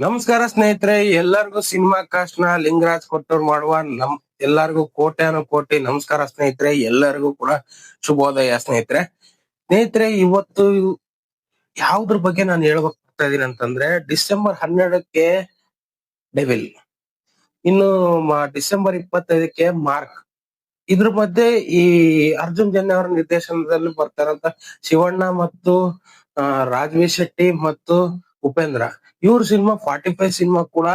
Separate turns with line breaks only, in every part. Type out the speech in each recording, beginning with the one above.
ನಮಸ್ಕಾರ ಸ್ನೇಹಿತರೆ ಎಲ್ಲರಿಗೂ ಸಿನಿಮಾ ಕಾಸ್ಟ್ನ ಲಿಂಗರಾಜ್ ಕೊಟ್ಟವ್ರು ಮಾಡುವ ನಮ್ ಎಲ್ಲರಿಗೂ ಕೋಟ್ಯಾನು ಕೋಟಿ ನಮಸ್ಕಾರ ಸ್ನೇಹಿತರೆ ಎಲ್ಲರಿಗೂ ಕೂಡ ಶುಭೋದಯ ಸ್ನೇಹಿತರೆ. ಸ್ನೇಹಿತರೆ ಇವತ್ತು ಯಾವ್ದ್ರ ಬಗ್ಗೆ ನಾನು ಹೇಳ್ಬೇಕಾಗ್ತಾ ಇದೀನಿ ಅಂತಂದ್ರೆ ಡಿಸೆಂಬರ್ ಹನ್ನೆರಡಕ್ಕೆ ಡೆವಿಲ್ ಇನ್ನು ಡಿಸೆಂಬರ್ ಇಪ್ಪತ್ತೈದಕ್ಕೆ ಮಾರ್ಕ್ ಇದ್ರ ಮಧ್ಯೆ ಈ ಅರ್ಜುನ್ ಜನ್ಯ ಅವರ ನಿರ್ದೇಶನದಲ್ಲಿ ಬರ್ತಾರಂತ ಶಿವಣ್ಣ ಮತ್ತು ಆ, ರಾಜ್ವೀರ್ ಶೆಟ್ಟಿ ಮತ್ತು ಉಪೇಂದ್ರ. ಇವ್ರ ಸಿನಿಮಾ ಫಾರ್ಟಿ ಫೈವ್ ಸಿನಿಮಾ ಕೂಡ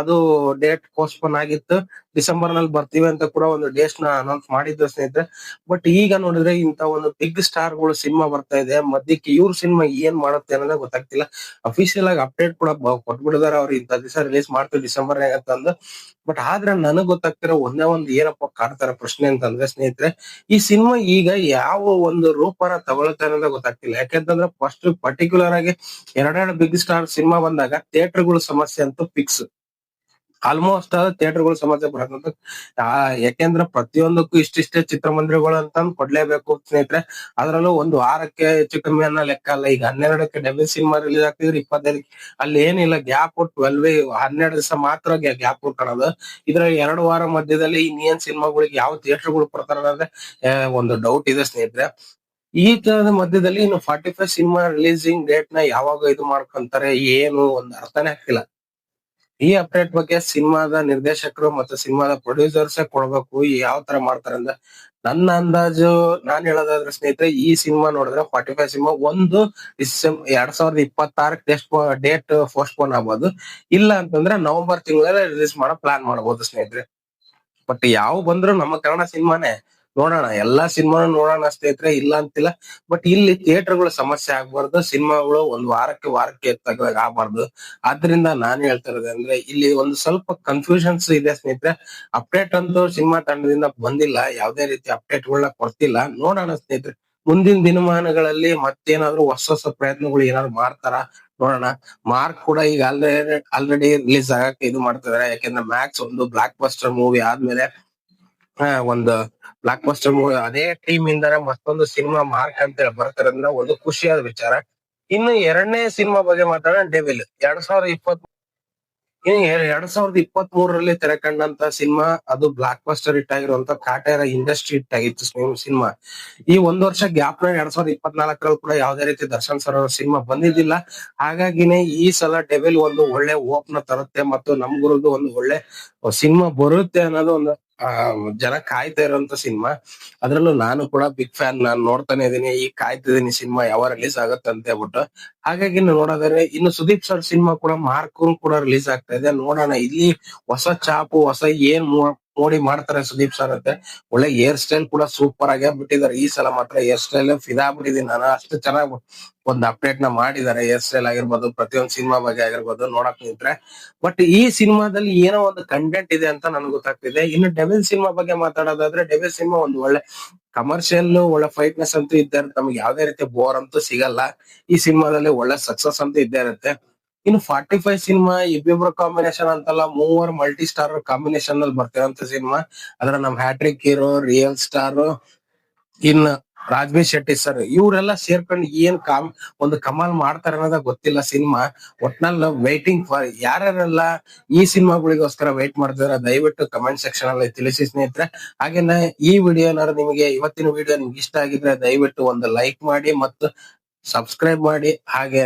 ಅದು ಡೇಟ್ ಪೋಸ್ಟ್ಪೋನ್ ಆಗಿತ್ತು. ಡಿಸೆಂಬರ್ನಲ್ಲಿ ಬರ್ತೀವಿ ಅಂತ ಕೂಡ ಒಂದು ಡೇಟ್ನ ಅನೌನ್ಸ್ ಮಾಡಿದ್ರು ಸ್ನೇಹಿತರೆ. ಬಟ್ ಈಗ ನೋಡಿದ್ರೆ ಇಂತ ಒಂದು ಬಿಗ್ ಸ್ಟಾರ್ಗಳು ಸಿನಿಮಾ ಬರ್ತಾ ಇದೆ. ಮಧ್ಯಕ್ಕೆ ಇವ್ರ ಸಿನಿಮಾ ಏನ್ ಮಾಡುತ್ತೆ ಅನ್ನೋದೇ ಗೊತ್ತಾಗ್ತಿಲ್ಲ. ಅಫಿಷಿಯಲ್ ಆಗಿ ಅಪ್ಡೇಟ್ ಕೂಡ ಕೊಟ್ಬಿಡಿದಾರೆ ಅವ್ರು ಇಂಥ ದಿವಸ ರಿಲೀಸ್ ಮಾಡ್ತೀವಿ ಡಿಸೆಂಬರ್ ಅಂತಂದು ಬಟ್ ಆದ್ರೆ ನನಗ್ ಗೊತ್ತಾಗ್ತಿರೋ ಒಂದೇ ಒಂದು ಏನಪ್ಪ ಕಾಡ್ತಾರ ಪ್ರಶ್ನೆ ಅಂತಂದ್ರೆ ಸ್ನೇಹಿತರೆ, ಈ ಸಿನಿಮಾ ಈಗ ಯಾವ ಒಂದು ರೂಪನ ತಗೊಳುತ್ತೆ ಅನ್ನೋದೇ ಗೊತ್ತಾಗ್ತಿಲ್ಲ. ಯಾಕೆಂತಂದ್ರೆ ಫಸ್ಟ್ ಪರ್ಟಿಕ್ಯುಲರ್ ಆಗಿ ಎರಡೆರಡು ಬಿಗ್ ಸ್ಟಾರ್ ಸಿನಿಮಾ ಬಂದಾಗ ಥಿಯೇಟರ್ಗಳು ಸಮಸ್ಯೆ ಅಂತೂ ಫಿಕ್ಸ್ ಆಲ್ಮೋಸ್ಟ್ ಥಿಯೇಟರ್ಗಳು ಸಮಸ್ಯೆ ಬರಕಂತ ಯಾಕೆಂದ್ರೆ ಪ್ರತಿಯೊಂದಕ್ಕೂ ಇಷ್ಟಿಷ್ಟೇ ಚಿತ್ರಮಂದಿರಗಳು ಅಂತ ಕೊಡ್ಲೇಬೇಕು ಸ್ನೇಹಿತರೆ. ಅದರಲ್ಲೂ ಒಂದು ವಾರಕ್ಕೆ ಹೆಚ್ಚು ಕಮ್ಮಿ ಅನ್ನೋ ಲೆಕ್ಕ ಅಲ್ಲ. ಈಗ ಹನ್ನೆರಡಕ್ಕೆ ಡಬಲ್ ಸಿನಿಮಾ ರಿಲೀಸ್ ಆಗ್ತಿದ್ರೆ ಇಪ್ಪತ್ತೈದಕ್ಕೆ ಅಲ್ಲಿ ಏನಿಲ್ಲ ಗ್ಯಾಪ್ ಟ್ವೆಲ್ವ್ ಹನ್ನೆರಡು ದಿವಸ ಮಾತ್ರ ಗ್ಯಾಪ್ ಕೊಟ್ಕೊಳ್ಳೋದು ಇದ್ರ ಎರಡು ವಾರ ಮಧ್ಯದಲ್ಲಿ ಇನ್ನೇನ್ ಸಿನಿಮಾಗಳಿಗೆ ಯಾವ ಥಿಯೇಟರ್ಗಳು ಬರ್ತಾರ ಅನ್ನೋದೇ ಒಂದು ಡೌಟ್ ಇದೆ ಸ್ನೇಹಿತರೆ. ಈ ತರದ ಮಧ್ಯದಲ್ಲಿ ಇನ್ನು ಫಾರ್ಟಿ ಫೈವ್ ಸಿನಿಮಾ ರಿಲೀಸಿಂಗ್ ಡೇಟ್ನ ಯಾವಾಗ ಇದು ಮಾಡ್ಕೊಂತಾರೆ, ಏನು ಒಂದು ಅರ್ಥನೇ ಆಗ್ತಿಲ್ಲ. ಈ ಅಪ್ಡೇಟ್ ಬಗ್ಗೆ ಸಿನಿಮಾದ ನಿರ್ದೇಶಕರು ಮತ್ತು ಸಿನಿಮಾದ ಪ್ರೊಡ್ಯೂಸರ್ಸ್ ಕೊಡ್ಬೇಕು ಯಾವ ತರ ಮಾಡ್ತಾರೆ ಅಂದ್ರೆ ನನ್ನ ಅಂದಾಜು, ನಾನ್ ಹೇಳೋದಾದ್ರೆ ಸ್ನೇಹಿತರೆ, ಈ ಸಿನಿಮಾ ನೋಡಿದ್ರೆ ಫಾರ್ಟಿ ಫೈವ್ ಸಿನಿಮಾ ಒಂದು ಡಿಸೆಂಬರ್ ಎರಡ್ ಸಾವಿರದ ಇಪ್ಪತ್ತಾರಕ್ಕೆ ಡೇಟ್ ಪೋಸ್ಟ್ಪೋನ್ ಆಗ್ಬೋದು. ಇಲ್ಲ ಅಂತಂದ್ರೆ ನವೆಂಬರ್ ತಿಂಗಳಲ್ಲೇ ರಿಲೀಸ್ ಮಾಡೋ ಪ್ಲಾನ್ ಮಾಡಬಹುದು ಸ್ನೇಹಿತರೆ. ಬಟ್ ಯಾವ ಬಂದ್ರು ನಮ್ಮ ಕನ್ನಡ ಸಿನಿಮಾನೇ ನೋಡೋಣ. ಎಲ್ಲಾ ಸಿನಿಮಾನು ನೋಡೋಣ ಸ್ನೇಹಿತರೆ, ಇಲ್ಲ ಅಂತಿಲ್ಲ. ಬಟ್ ಇಲ್ಲಿ ಥಿಯೇಟರ್ಗಳ ಸಮಸ್ಯೆ ಆಗ್ಬಾರ್ದು. ಸಿನಿಮಾಗಳು ಒಂದ್ ವಾರಕ್ಕೆ ವಾರಕ್ಕೆ ತಗದಾಗ ಆಗ್ಬಾರ್ದು. ಆದ್ರಿಂದ ನಾನ್ ಹೇಳ್ತಾ ಇರೋದು ಅಂದ್ರೆ ಇಲ್ಲಿ ಒಂದು ಸ್ವಲ್ಪ ಕನ್ಫ್ಯೂಷನ್ಸ್ ಇದೆ ಸ್ನೇಹಿತರೆ. ಅಪ್ಡೇಟ್ ಅಂತೂ ಸಿನಿಮಾ ತಂಡದಿಂದ ಬಂದಿಲ್ಲ. ಯಾವ್ದೇ ರೀತಿ ಅಪ್ಡೇಟ್ ಗಳನ್ನ ಕೊಡ್ತಿಲ್ಲ. ನೋಡೋಣ ಸ್ನೇಹಿತರೆ. ಮುಂದಿನ ದಿನಮಾನಗಳಲ್ಲಿ ಮತ್ತೇನಾದ್ರೂ ಹೊಸ ಹೊಸ ಪ್ರಯತ್ನಗಳು ಏನಾದ್ರು ಮಾಡ್ತಾರ? ನೋಡೋಣ. ಮಾರ್ಕ್ ಕೂಡ ಈಗ ಆಲ್ರೆಡಿ ಆಲ್ರೆಡಿ ರಿಲೀಸ್ ಆಗಕ್ಕೆ ಇದು ಮಾಡ್ತಿದಾರೆ. ಯಾಕೆಂದ್ರೆ ಮ್ಯಾಕ್ಸ್ ಒಂದು ಬ್ಲಾಕ್ ಬಸ್ಟರ್ ಮೂವಿ ಆದ್ಮೇಲೆ ಒಂದು ಬ್ಲಾಕ್ ಬಸ್ಟರ್ ಮೂವಿ ಅದೇ ಟೀಮ್ ಇಂದಾನೆ ಮತ್ತೊಂದು ಸಿನಿಮಾ ಮಾರ್ಕ್ ಅಂತ ಹೇಳಿ ಬರ್ತಾರಂದ್ರೆ ಒಂದು ಖುಷಿಯಾದ ವಿಚಾರ. ಇನ್ನು ಎರಡನೇ ಸಿನಿಮಾ ಬಗ್ಗೆ ಮಾತಾಡೋಣ ಡೆವಿಲ್ ಎರಡ್ ಸಾವಿರದ ಇಪ್ಪತ್ ಇನ್ನು ಎರ- ಎರಡ್ ಸಾವಿರದ ಇಪ್ಪತ್ ಮೂರರಲ್ಲಿ ತೆರೆ ಕಂಡಂತ ಸಿನಿಮಾ ಅದು ಬ್ಲಾಕ್ ಬಸ್ಟರ್ ಹಿಟ್ ಆಗಿರುವಂತ ಕಾಟೇರ ಇಂಡಸ್ಟ್ರಿ ಹಿಟ್ ಆಗಿತ್ತು ಸಿನಿಮಾ ಈ ಒಂದ್ ವರ್ಷ ಗ್ಯಾಪ್ನ ಎರಡ್ ಸಾವಿರದ ಇಪ್ಪತ್ನಾಲ್ಕರಲ್ಲಿ ಕೂಡ ಯಾವ್ದೇ ರೀತಿ ದರ್ಶನ್ ಸರ್ ಅವರ ಸಿನಿಮಾ ಬಂದಿದ್ದಿಲ್ಲ. ಹಾಗಾಗಿನೇ ಈ ಸಲ ಡೆವಿಲ್ ಒಂದು ಒಳ್ಳೆ ಓಪ್ನ ತರುತ್ತೆ ಮತ್ತು ನಮ್ಗುರದು ಒಂದು ಒಳ್ಳೆ ಸಿನಿಮಾ ಬರುತ್ತೆ ಅನ್ನೋದು ಒಂದು ಆ, ಜನ ಕಾಯ್ತಾ ಇರುವಂತ ಸಿನಿಮಾ. ಅದ್ರಲ್ಲೂ ನಾನು ಕೂಡ ಬಿಗ್ ಫ್ಯಾನ್ ನಾನು ನೋಡ್ತಾನೆ ಇದೀನಿ. ಈ ಕಾಯ್ತಿದ್ದೀನಿ ಸಿನಿಮಾ ಯಾವ ರಿಲೀಸ್ ಆಗುತ್ತೆ ಅಂತ ಹೇಳ್ಬಿಟ್ಟು. ಹಾಗಾಗಿ ನೋಡೋದಾದ್ರೆ ಇನ್ನು ಸುದೀಪ್ ಸರ್ ಸಿನಿಮಾ ಕೂಡ ಮಾರ್ಕೂನ್ ಕೂಡ ರಿಲೀಸ್ ಆಗ್ತಾ ಇದೆ. ನೋಡೋಣ ಇಲ್ಲಿ ಹೊಸ ಚಾಪು ಹೊಸ ಏನ್ ಮೋಡಿ ಮಾಡ್ತಾರೆ ಸುದೀಪ್ ಸರ್ ಅಂತೆ. ಒಳ್ಳೆ ಹೇರ್ ಸ್ಟೈಲ್ ಕೂಡ ಸೂಪರ್ ಆಗಿ ಬಿಟ್ಟಿದ್ದಾರೆ ಈ ಸಲ ಮಾತ್ರ ಹೇರ್ ಸ್ಟೈಲ್ ಫಿದಾ ಬಿಟ್ಟಿದ್ದೀನಿ ನಾನು. ಅಷ್ಟು ಚೆನ್ನಾಗಿ ಒಂದು ಅಪ್ಡೇಟ್ನ ಮಾಡಿದ್ದಾರೆ. ಹೇರ್ ಸ್ಟೈಲ್ ಆಗಿರ್ಬೋದು, ಪ್ರತಿಯೊಂದು ಸಿನಿಮಾ ಬಗ್ಗೆ ಆಗಿರ್ಬೋದು ನೋಡಕ್ ನಿಂತ್ರೆ. ಬಟ್ ಈ ಸಿನಿಮಾದಲ್ಲಿ ಏನೋ ಒಂದು ಕಂಟೆಂಟ್ ಇದೆ ಅಂತ ನನ್ಗೆ ಗೊತ್ತಾಗ್ತಿದೆ. ಇನ್ನು ಡೆವಿಲ್ ಸಿನಿಮಾ ಬಗ್ಗೆ ಮಾತಾಡೋದಾದ್ರೆ ಡೆವಿಲ್ ಸಿನಿಮಾ ಒಂದು ಒಳ್ಳೆ ಕಮರ್ಷಿಯಲ್ ಒಳ್ಳೆ ಫೈಟ್ನೆಸ್ ಅಂತೂ ಇದ್ದೇ ಇರುತ್ತೆ. ನಮ್ಗೆ ಯಾವ್ದೇ ರೀತಿ ಬೋರ್ ಅಂತೂ ಸಿಗಲ್ಲ. ಈ ಸಿನಿಮಾದಲ್ಲಿ ಒಳ್ಳೆ ಸಕ್ಸಸ್ ಅಂತೂ ಇದ್ದೇ ಇರುತ್ತೆ. ಇನ್ನು ಫಾರ್ಟಿ ಫೈವ್ ಸಿನಿಮಾ ಇಬ್ಬಿಬ್ರು ಕಾಂಬಿನೇಷನ್ ಅಂತಲ್ಲ, ಮೂವರ್ ಮಲ್ಟಿ ಸ್ಟಾರ್ ಕಾಂಬಿನೇಷನ್ ಅಲ್ಲಿ ಬರ್ತಿರೋಂತ ಸಿನಿಮಾ ಅದ್ರ ನಮ್ ಹ್ಯಾಟ್ರಿಕ್ ಹೀರೋ ರಿಯಲ್ ಸ್ಟಾರ್ ಇನ್ ರಾಜ್ಬೀರ್ ಶೆಟ್ಟಿ ಸರ್ ಇವರೆಲ್ಲ ಸೇರ್ಕೊಂಡು ಏನ್ ಕಾಮ್, ಒಂದು ಕಮಾಲ್ ಮಾಡ್ತಾರೆ ಅನ್ನೋದ ಗೊತ್ತಿಲ್ಲ ಸಿನಿಮಾ ಒಟ್ನಲ್ಲಿ ವೈಟಿಂಗ್ ಫಾರ್ ಯಾರ್ಯಾರೆಲ್ಲ ಈ ಸಿನಿಮಾಗಳಿಗೋಸ್ಕರ ವೈಟ್ ಮಾಡ್ತಿದಾರೆ, ದಯವಿಟ್ಟು ಕಮೆಂಟ್ ಸೆಕ್ಷನ್ ಅಲ್ಲಿ ತಿಳಿಸಿ ಸ್ನೇಹಿತರೆ. ಹಾಗೆನ ಈ ವಿಡಿಯೋ ನಿಮಗೆ ಇವತ್ತಿನ ವಿಡಿಯೋ ನಿಮ್ಗೆ ಇಷ್ಟ ಆಗಿದ್ರೆ ದಯವಿಟ್ಟು ಒಂದು ಲೈಕ್ ಮಾಡಿ ಮತ್ತು ಸಬ್ಸ್ಕ್ರೈಬ್ ಮಾಡಿ. ಹಾಗೆ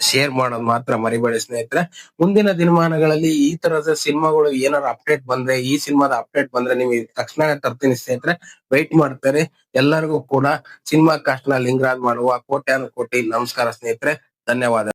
ಶೇರ್ ಮಾಡೋದು ಮಾತ್ರ ಮರಿಬೇಡಿ ಸ್ನೇಹಿತರೆ. ಮುಂದಿನ ದಿನಮಾನಗಳಲ್ಲಿ ಈ ತರದ ಸಿನಿಮಾಗಳು ಏನಾರು ಅಪ್ಡೇಟ್ ಬಂದ್ರೆ, ಈ ಸಿನಿಮಾದ ಅಪ್ಡೇಟ್ ಬಂದ್ರೆ ನಿಮಗೆ ತಕ್ಷಣ ತರ್ತೀನಿ ಸ್ನೇಹಿತರೆ. ವೈಟ್ ಮಾಡ್ತಾರೆ. ಎಲ್ಲರಿಗೂ ಕೂಡ ಸಿನಿಮಾ ಕಾಸ್ಟ್ನ ಲಿಂಗರಾಜ್ ಮಾಡುವ ಕೋಟ್ಯಾನು ಕೋಟಿ ನಮಸ್ಕಾರ ಸ್ನೇಹಿತರೆ. ಧನ್ಯವಾದ.